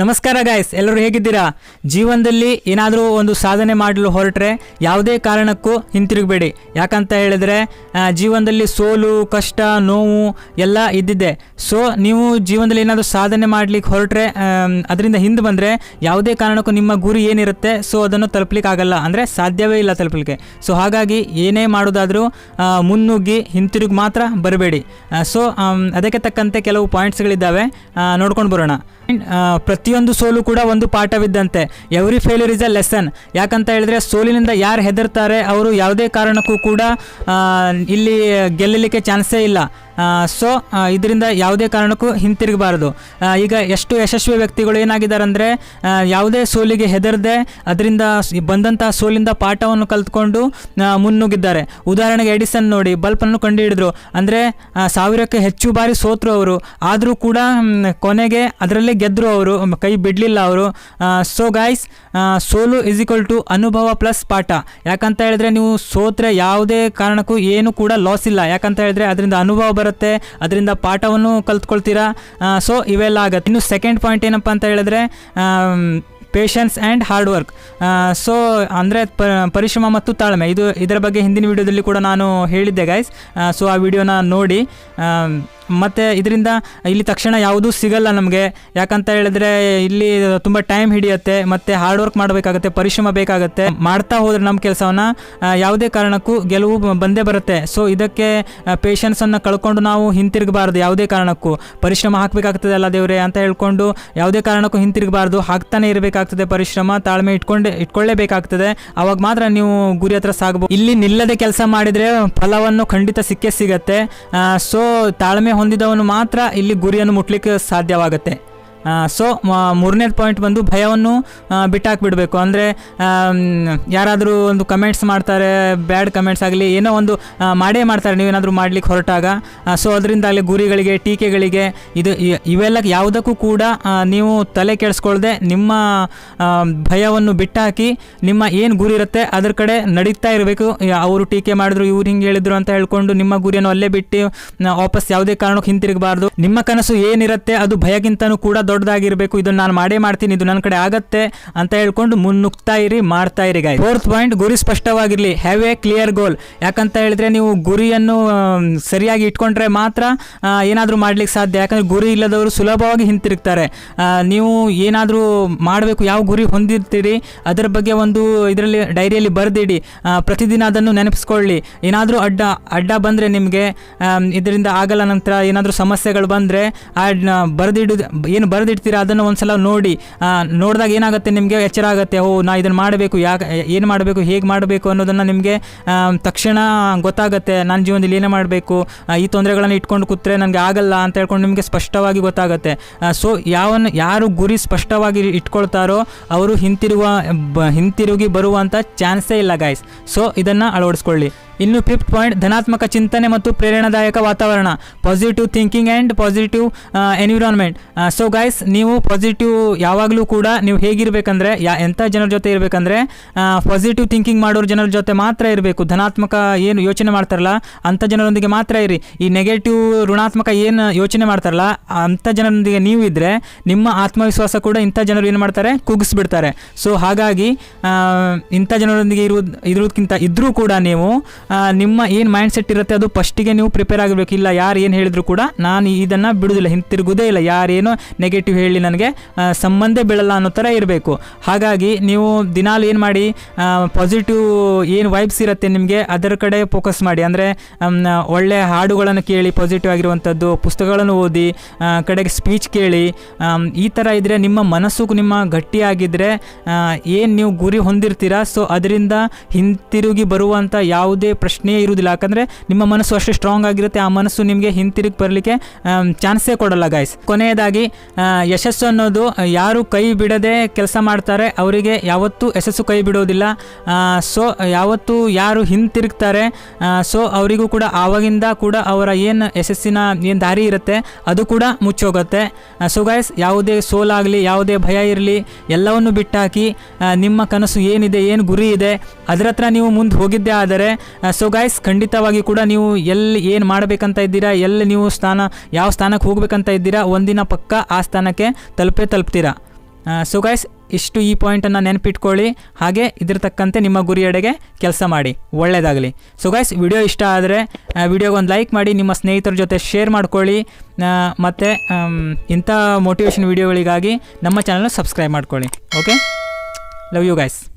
ನಮಸ್ಕಾರ ಗಾಯ್ಸ್ ಎಲ್ಲರೂ ಹೇಗಿದ್ದೀರಾ? ಜೀವನದಲ್ಲಿ ಏನಾದರೂ ಒಂದು ಸಾಧನೆ ಮಾಡಲು ಹೊರಟ್ರೆ ಯಾವುದೇ ಕಾರಣಕ್ಕೂ ಹಿಂತಿರುಗಬೇಡಿ. ಯಾಕಂತ ಹೇಳಿದ್ರೆ ಜೀವನದಲ್ಲಿ ಸೋಲು, ಕಷ್ಟ, ನೋವು ಎಲ್ಲ ಇದ್ದಿದ್ದೆ ಸೊ ನೀವು ಜೀವನದಲ್ಲಿ ಏನಾದರೂ ಸಾಧನೆ ಮಾಡ್ಲಿಕ್ಕೆ ಹೊರಟ್ರೆ ಅದರಿಂದ ಹಿಂದೆ ಬಂದರೆ ಯಾವುದೇ ಕಾರಣಕ್ಕೂ ನಿಮ್ಮ ಗುರಿ ಏನಿರುತ್ತೆ ಸೊ ಅದನ್ನು ತಲುಪಲಿಕ್ಕೆ ಆಗಲ್ಲ ಅಂದರೆ ಸಾಧ್ಯವೇ ಇಲ್ಲ ತಲುಪಲಿಕ್ಕೆ. ಸೊ ಹಾಗಾಗಿ ಏನೇ ಮಾಡೋದಾದರೂ ಮುನ್ನುಗ್ಗಿ ಹಿಂತಿರುಗಿ ಮಾತ್ರ ಬರಬೇಡಿ. ಸೊ ಅದಕ್ಕೆ ತಕ್ಕಂತೆ ಕೆಲವು ಪಾಯಿಂಟ್ಸ್ಗಳಿದ್ದಾವೆ ನೋಡ್ಕೊಂಡು ಬರೋಣ. ಪ್ರತಿಯೊಂದು ಸೋಲು ಕೂಡ ಒಂದು ಪಾಠವಿದ್ದಂತೆ. Every failure is a lesson ಯಾಕಂತ ಹೇಳಿದ್ರೆ ಸೋಲಿನಿಂದ ಯಾರು ಹೆದರ್ತಾರೆ ಅವರು ಯಾವುದೇ ಕಾರಣಕ್ಕೂ ಕೂಡ ಇಲ್ಲಿ ಗೆಲ್ಲಲಿಕ್ಕೆ ಚಾನ್ಸೇ ಇಲ್ಲ. ಸೊ ಇದರಿಂದ ಯಾವುದೇ ಕಾರಣಕ್ಕೂ ಹಿಂತಿರುಗಬಾರ್ದು. ಈಗ ಎಷ್ಟು ಯಶಸ್ವಿ ವ್ಯಕ್ತಿಗಳು ಏನಾಗಿದ್ದಾರೆ ಅಂದರೆ ಯಾವುದೇ ಸೋಲಿಗೆ ಹೆದರದೆ ಅದರಿಂದ ಬಂದಂಥ ಸೋಲಿಂದ ಪಾಠವನ್ನು ಕಲ್ತ್ಕೊಂಡು ಮುನ್ನುಗ್ಗಿದ್ದಾರೆ. ಉದಾಹರಣೆಗೆ ಎಡಿಸನ್ ನೋಡಿ ಬಲ್ಬನ್ನು ಕಂಡುಹಿಡಿದ್ರು. ಅಂದರೆ ಸಾವಿರಕ್ಕೆ ಹೆಚ್ಚು ಬಾರಿ ಸೋತರು ಅವರು. ಆದರೂ ಕೂಡ ಕೊನೆಗೆ ಅದರಲ್ಲೇ ಗೆದ್ದರು ಅವರು ಕೈ ಬಿಡಲಿಲ್ಲ ಅವರು. ಸೊ ಗಾಯ್ಸ್ ಸೋಲು ಇಸ್ ಈಕ್ವಲ್ ಟು ಅನುಭವ ಪ್ಲಸ್ ಪಾಠ. ಯಾಕಂತ ಹೇಳಿದ್ರೆ ನೀವು ಸೋತ್ರೆ ಯಾವುದೇ ಕಾರಣಕ್ಕೂ ಏನು ಕೂಡ ಲಾಸ್ ಇಲ್ಲ. ಯಾಕಂತ ಹೇಳಿದ್ರೆ ಅದರಿಂದ ಅನುಭವ ಬರುತ್ತೆ, ಅದರಿಂದ ಪಾಠವನ್ನು ಕಲ್ತ್ಕೊಳ್ತೀರಾ? ಸೊ ಇವೆಲ್ಲ ಆಗುತ್ತೆ. ಇನ್ನು ಸೆಕೆಂಡ್ ಪಾಯಿಂಟ್ ಏನಪ್ಪ ಅಂತ ಹೇಳಿದ್ರೆ patience and hard work so ಅಂದರೆ ಪರಿಶ್ರಮ ಮತ್ತು ತಾಳ್ಮೆ. ಇದು ಇದರ ಬಗ್ಗೆ ಹಿಂದಿನ ವಿಡಿಯೋದಲ್ಲಿ ಕೂಡ ನಾನು ಹೇಳಿದ್ದೆ ಗೈಸ್ ಸೊ ಆ ವಿಡಿಯೋನ ನೋಡಿ. ಮತ್ತು ಇದರಿಂದ ಇಲ್ಲಿ ತಕ್ಷಣ ಯಾವುದೂ ಸಿಗಲ್ಲ ನಮಗೆ. ಯಾಕಂತ ಹೇಳಿದ್ರೆ ಇಲ್ಲಿ ತುಂಬ ಟೈಮ್ ಹಿಡಿಯುತ್ತೆ, ಮತ್ತು ಹಾರ್ಡ್ ವರ್ಕ್ ಮಾಡಬೇಕಾಗತ್ತೆ, ಪರಿಶ್ರಮ ಬೇಕಾಗುತ್ತೆ. ಮಾಡ್ತಾ ಹೋದರೆ ನಮ್ಮ ಕೆಲಸವನ್ನು ಯಾವುದೇ ಕಾರಣಕ್ಕೂ ಗೆಲುವು ಬಂದೇ ಬರುತ್ತೆ. ಸೊ ಇದಕ್ಕೆ ಪೇಷನ್ಸನ್ನು ಕಳ್ಕೊಂಡು ನಾವು ಹಿಂತಿರುಗಬಾರ್ದು ಯಾವುದೇ ಕಾರಣಕ್ಕೂ. ಪರಿಶ್ರಮ ಹಾಕಬೇಕಾಗ್ತದೆ ಅಲ್ಲ ದೇವ್ರೆ ಅಂತ ಹೇಳ್ಕೊಂಡು ಯಾವುದೇ ಕಾರಣಕ್ಕೂ ಹಿಂತಿರುಗಬಾರ್ದು. ಹಾಕ್ತಾನೆ ಇರಬೇಕಾಗ್ತದೆ ಪರಿಶ್ರಮ, ತಾಳ್ಮೆ ಇಟ್ಕೊಂಡೆ, ಇಟ್ಕೊಳ್ಳೇಬೇಕಾಗ್ತದೆ. ಆವಾಗ ಮಾತ್ರ ನೀವು ಗುರಿ ಹತ್ರ ಸಾಗಬಹುದು ಇಲ್ಲಿ ನಿಲ್ಲದೆ ಕೆಲಸ ಮಾಡಿದರೆ ಫಲವನ್ನು ಖಂಡಿತ ಸಿಕ್ಕೇ ಸಿಗತ್ತೆ. ಸೊ ತಾಳ್ಮೆ ಹೊಂದಿದವನು ಮಾತ್ರ ಇಲ್ಲಿ ಗುರಿಯನ್ನು ಮುಟ್ಲಿಕ್ಕೆ ಸಾಧ್ಯವಾಗುತ್ತೆ. ಸೊ ಮೂರನೇ ಪಾಯಿಂಟ್ ಬಂದು ಭಯವನ್ನು ಬಿಟ್ಟಾಕ್ಬಿಡಬೇಕು. ಅಂದರೆ ಯಾರಾದರೂ ಒಂದು ಕಮೆಂಟ್ಸ್ ಮಾಡ್ತಾರೆ ಬ್ಯಾಡ್ ಕಮೆಂಟ್ಸ್ ಆಗಲಿ, ಏನೋ ಒಂದು ಮಾಡೇ ಮಾಡ್ತಾರೆ, ನೀವೇನಾದರೂ ಮಾಡ್ಲಿಕ್ಕೆ ಹೊರಟಾಗ. ಸೊ ಅದರಿಂದಾಗಲಿ ಗುರಿಗಳಿಗೆ, ಟೀಕೆಗಳಿಗೆ, ಇದು ಇವೆಲ್ಲ ಯಾವುದಕ್ಕೂ ಕೂಡ ನೀವು ತಲೆ ಕೆಡಿಸ್ಕೊಳ್ಳದೆ ನಿಮ್ಮ ಭಯವನ್ನು ಬಿಟ್ಟಾಕಿ, ನಿಮ್ಮ ಏನು ಗುರಿ ಇರುತ್ತೆ ಅದ್ರ ಕಡೆ ನಡೀತಾ ಇರಬೇಕು. ಅವರು ಟೀಕೆ ಮಾಡಿದ್ರು, ಇವ್ರು ಹಿಂಗೆ ಹೇಳಿದ್ರು ಅಂತ ಹೇಳ್ಕೊಂಡು, ನಿಮ್ಮ ಗುರಿಯನ್ನು ಅಲ್ಲೇ ಬಿಟ್ಟು ವಾಪಸ್ ಯಾವುದೇ ಕಾರಣಕ್ಕೆ ಹಿಂತಿರುಗಬಾರ್ದು. ನಿಮ್ಮ ಕನಸು ಏನಿರುತ್ತೆ, ಅದು ಭಯಕ್ಕಿಂತನೂ ಕೂಡ ದೊಡ್ಡದಾಗಿರಬೇಕು, ಇದನ್ನು ನಾನು ಮಾಡೇ ಮಾಡ್ತೀನಿ, ಇದು ನನ್ನ ಕಡೆ ಆಗತ್ತೆ ಅಂತ ಹೇಳ್ಕೊಂಡು ಮುನ್ನುಗ್ತಾ ಇರಿ, ಮಾಡ್ತಾ ಇರಿ ಗೈ ಫೋರ್ತ್ ಪಾಯಿಂಟ್ ಗುರಿ ಸ್ಪಷ್ಟವಾಗಿರಲಿ. ಹ್ಯಾವ್ ಎ ಕ್ಲಿಯರ್ ಗೋಲ್ ಯಾಕಂತ ಹೇಳಿದ್ರೆ ನೀವು ಗುರಿಯನ್ನು ಸರಿಯಾಗಿ ಇಟ್ಕೊಂಡ್ರೆ ಮಾತ್ರ ಏನಾದರೂ ಮಾಡ್ಲಿಕ್ಕೆ ಸಾಧ್ಯ. ಯಾಕಂದ್ರೆ ಗುರಿ ಇಲ್ಲದವರು ಸುಲಭವಾಗಿ ಹಿಂತಿರುಗ್ತಾರೆ. ನೀವು ಏನಾದರೂ ಮಾಡಬೇಕು, ಯಾವ ಗುರಿ ಹೊಂದಿರ್ತೀರಿ, ಅದರ ಬಗ್ಗೆ ಒಂದು ಇದರಲ್ಲಿ, ಡೈರಿಯಲ್ಲಿ ಬರೆದಿಡಿ. ಪ್ರತಿದಿನ ಅದನ್ನು ನೆನಪಿಸ್ಕೊಳ್ಳಿ. ಏನಾದರೂ ಅಡ್ಡ ಅಡ್ಡ ಬಂದರೆ ನಿಮಗೆ ಇದರಿಂದ ಆಗಲ್ಲ ನಂತರ ಏನಾದರೂ ಸಮಸ್ಯೆಗಳು ಬಂದರೆ, ಆ ಬರೆದಿಡು ಏನು ಬರೆದಿಡ್ತೀರಾ? ಅದನ್ನು ಒಂದ್ಸಲ ನೋಡಿ. ನೋಡಿದಾಗ ಏನಾಗುತ್ತೆ? ನಿಮಗೆ ಎಚ್ಚರ ಆಗುತ್ತೆ. ಓ, ನಾ ಇದನ್ನು ಮಾಡಬೇಕು. ಯಾಕೆ, ಏನು ಮಾಡಬೇಕು? ಹೇಗೆ ಮಾಡಬೇಕು ಅನ್ನೋದನ್ನು ನಿಮಗೆ ತಕ್ಷಣ ಗೊತ್ತಾಗುತ್ತೆ. ನನ್ನ ಜೀವನದಲ್ಲಿ ಏನೇ ಮಾಡಬೇಕು? ಈ ತೊಂದರೆಗಳನ್ನು ಇಟ್ಕೊಂಡು ಕೂತ್ರೆ ನನಗೆ ಆಗಲ್ಲ ಅಂತ ಹೇಳ್ಕೊಂಡು ನಿಮಗೆ ಸ್ಪಷ್ಟವಾಗಿ ಗೊತ್ತಾಗುತ್ತೆ. ಸೊ, ಯಾವನ್, ಯಾರು ಗುರಿ ಸ್ಪಷ್ಟವಾಗಿ ಇಟ್ಕೊಳ್ತಾರೋ ಅವರು ಹಿಂತಿರುವ ಹಿಂತಿರುಗಿ ಬರುವಂಥ ಚಾನ್ಸೇ ಇಲ್ಲ ಗಾಯ್ಸ್ ಸೊ, ಇದನ್ನು ಅಳವಡಿಸ್ಕೊಳ್ಳಿ. ಇನ್ನು ಫಿಫ್ತ್ ಪಾಯಿಂಟ್ ಧನಾತ್ಮಕ ಚಿಂತನೆ ಮತ್ತು ಪ್ರೇರಣಾದಾಯಕ ವಾತಾವರಣ. Positive thinking and positive environment so guys ನೀವು ಪಾಸಿಟಿವ್ ಯಾವಾಗಲೂ ಕೂಡ ನೀವು ಹೇಗಿರಬೇಕಂದ್ರೆ, ಯಾ ಎಂಥ ಜನರ ಜೊತೆ ಇರಬೇಕಂದ್ರೆ ಪಾಸಿಟಿವ್ ಥಿಂಕಿಂಗ್ ಮಾಡೋರು ಜನರ ಜೊತೆ ಮಾತ್ರ ಇರಬೇಕು. ಧನಾತ್ಮಕ ಏನು ಯೋಚನೆ ಮಾಡ್ತಾರಲ್ಲ ಅಂಥ ಜನರೊಂದಿಗೆ ಮಾತ್ರ ಇರಿ. ಈ ನೆಗೆಟಿವ್ ಋಣಾತ್ಮಕ ಏನು ಯೋಚನೆ ಮಾಡ್ತಾರಲ್ಲ ಅಂಥ ಜನರೊಂದಿಗೆ ನೀವು ಇದ್ದರೆ ನಿಮ್ಮ ಆತ್ಮವಿಶ್ವಾಸ ಕೂಡ ಇಂಥ ಜನರು ಏನು ಮಾಡ್ತಾರೆ ಕುಗ್ಗಿಸ್ಬಿಡ್ತಾರೆ ಸೊ ಹಾಗಾಗಿ ಇಂಥ ಜನರೊಂದಿಗೆ ಇರುವುದು ಇರೋದಕ್ಕಿಂತ ಇದ್ದರೂ ಕೂಡ ನೀವು ನಿಮ್ಮ ಏನು ಮೈಂಡ್ ಸೆಟ್ ಇರುತ್ತೆ ಅದು ಫಸ್ಟಿಗೆ ನೀವು ಪ್ರಿಪೇರ್ ಆಗಬೇಕು. ಇಲ್ಲ, ಯಾರು ಏನು ಹೇಳಿದ್ರು ಕೂಡ ನಾನು ಇದನ್ನು ಬಿಡುವುದಿಲ್ಲ ಹಿಂತಿರುಗುವುದೇ ಇಲ್ಲ. ಯಾರೇನೋ ನೆಗೆಟಿವ್ ಹೇಳಿ ನನಗೆ ಸಂಬಂಧೇ ಸಂಬಂಧ ಬೀಳಲ್ಲ ಅನ್ನೋ ಥರ ಇರಬೇಕು. ಹಾಗಾಗಿ ನೀವು ದಿನಾಲು ಏನು ಮಾಡಿ ಪಾಸಿಟಿವ್ ಏನು ವೈಬ್ಸ್ ಇರುತ್ತೆ ನಿಮಗೆ, ಅದರ ಕಡೆ ಫೋಕಸ್ ಮಾಡಿ. ಅಂದರೆ ಒಳ್ಳೆಯ ಹಾಡುಗಳನ್ನು ಕೇಳಿ ಪಾಸಿಟಿವ್ ಆಗಿರುವಂಥದ್ದು, ಪುಸ್ತಕಗಳನ್ನು ಓದಿ ಕಡೆಗೆ ಸ್ಪೀಚ್ ಕೇಳಿ ಈ ಥರ ಇದ್ದರೆ ನಿಮ್ಮ ಮನಸ್ಸು ನಿಮ್ಮ ಗಟ್ಟಿಯಾಗಿದ್ದರೆ ಏನು ನೀವು ಗುರಿ ಹೊಂದಿರ್ತೀರಾ, ಸೊ ಅದರಿಂದ ಹಿಂತಿರುಗಿ ಬರುವಂಥ ಯಾವುದೇ ಪ್ರಶ್ನೆಯೇ ಇರುವುದಿಲ್ಲ. ಯಾಕಂದರೆ ನಿಮ್ಮ ಮನಸ್ಸು ಅಷ್ಟು ಸ್ಟ್ರಾಂಗ್ ಆಗಿರುತ್ತೆ, ಆ ಮನಸ್ಸು ನಿಮಗೆ ಹಿಂತಿರುಗಿ ಬರಲಿಕ್ಕೆ ಚಾನ್ಸೇ ಕೊಡಲ್ಲ ಗಾಯ್ಸ್ ಕೊನೆಯದಾಗಿ ಯಶಸ್ಸು ಅನ್ನೋದು ಯಾರು ಕೈ ಬಿಡದೆ ಕೆಲಸ ಮಾಡ್ತಾರೆ, ಅವರಿಗೆ ಯಾವತ್ತೂ ಯಶಸ್ಸು ಕೈ ಬಿಡೋದಿಲ್ಲ. ಸೊ ಯಾವತ್ತು ಯಾರು ಹಿಂತಿರುಗ್ತಾರೆ ಸೊ ಅವರಿಗೂ ಕೂಡ ಆವಾಗಿಂದ ಕೂಡ ಅವರ ಏನು ಯಶಸ್ಸಿನ ಏನು ದಾರಿ ಇರುತ್ತೆ, ಅದು ಕೂಡ ಮುಚ್ಚೋಗುತ್ತೆ. ಸೊ ಗಾಯ್ಸ್ ಯಾವುದೇ ಸೋಲಾಗಲಿ ಯಾವುದೇ ಭಯ ಇರಲಿ, ಎಲ್ಲವನ್ನು ಬಿಟ್ಟಾಕಿ ನಿಮ್ಮ ಕನಸು ಏನಿದೆ, ಏನು ಗುರಿ ಇದೆ, ಅದರ ಹತ್ರ ನೀವು ಮುಂದೆ ಹೋಗಿದ್ದೇ ಆದರೆ ಸೊ ಗಾಯ್ಸ್ ಖಂಡಿತವಾಗಿ ಕೂಡ ನೀವು ಎಲ್ಲಿ ಏನು ಮಾಡಬೇಕಂತ ಇದ್ದೀರಾ, ಎಲ್ಲಿ ನೀವು ಸ್ಥಾನ, ಯಾವ ಸ್ಥಾನಕ್ಕೆ ಹೋಗ್ಬೇಕಂತ ಇದ್ದೀರಾ, ಒಂದಿನ ಪಕ್ಕ ಆ ಸ್ಥಾನಕ್ಕೆ ತಲುಪೇ ತಲುಪ್ತೀರಾ. ಸೊ ಗಾಯ್ಸ್ ಇಷ್ಟು ಈ ಪಾಯಿಂಟನ್ನು ನೆನಪಿಟ್ಕೊಳ್ಳಿ, ಹಾಗೆ ಇದ್ರ ತಕ್ಕಂತೆ ನಿಮ್ಮ ಗುರಿಯೆಡೆಗೆ ಕೆಲಸ ಮಾಡಿ ಒಳ್ಳೆಯದಾಗಲಿ ಸೊ ಗಾಯ್ಸ್ ವಿಡಿಯೋ ಇಷ್ಟ ಆದರೆ ವಿಡಿಯೋಗೆ ಒಂದು ಲೈಕ್ ಮಾಡಿ, ನಿಮ್ಮ ಸ್ನೇಹಿತರ ಜೊತೆ ಶೇರ್ ಮಾಡ್ಕೊಳ್ಳಿ ಮತ್ತು ಇಂಥ ಮೋಟಿವೇಶನ್ ವಿಡಿಯೋಗಳಿಗಾಗಿ ನಮ್ಮ ಚಾನಲ್ನ ಸಬ್ಸ್ಕ್ರೈಬ್ ಮಾಡ್ಕೊಳ್ಳಿ ಓಕೆ ಲವ್ ಯು ಗೈಸ್